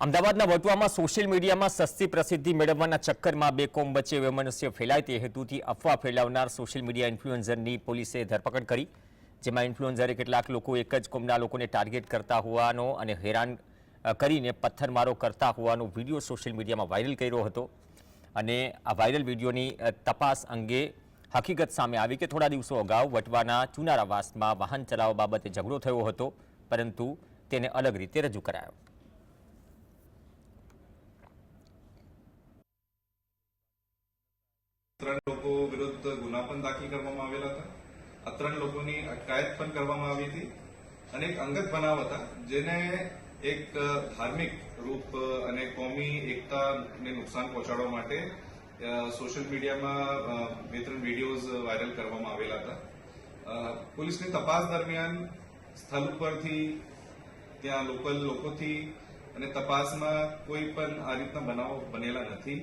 અમદાવાદના વટવામાં સોશિયલ મીડિયામાં સસ્તી પ્રસિદ્ધિ મેળવવાના ચક્કરમાં બે કોમ વચ્ચે વૈમનસ્ય ફેલાય તે હેતુથી અફવા ફેલાવનાર સોશિયલ મીડિયા ઇન્ફ્લુએન્ઝરની પોલીસે ધરપકડ કરી, જેમાં ઇન્ફ્લુએન્ઝરે કેટલાક લોકો એક જ કોમના લોકોને ટાર્ગેટ કરતા હોવાનો અને હેરાન કરીને પથ્થરમારો કરતા હોવાનો વીડિયો સોશિયલ મીડિયામાં વાયરલ કર્યો હતો. અને આ વાયરલ વિડીયોની તપાસ અંગે હકીકત સામે આવી કે થોડા દિવસો અગાઉ વટવાના ચુનારાવાસમાં વાહન ચલાવવા બાબતે ઝઘડો થયો હતો, પરંતુ તેને અલગ રીતે રજૂ કરાયો. ત્રણ લોકો વિરુદ્ધ ગુના પણ દાખલ કરવામાં આવેલા હતા. આ ત્રણ લોકોની અટકાયત પણ કરવામાં આવી હતી. અને એક અંગત બનાવ હતા, જેને એક ધાર્મિક રૂપ અને કોમી એકતાને નુકસાન પહોંચાડવા માટે સોશિયલ મીડિયામાં બે ત્રણ વિડીયોઝ વાયરલ કરવામાં આવેલા હતા. પોલીસની તપાસ દરમિયાન સ્થળ ઉપરથી, ત્યાં લોકલ લોકોથી, અને તપાસમાં કોઈ પણ આ રીતના બનાવ બનેલા નથી.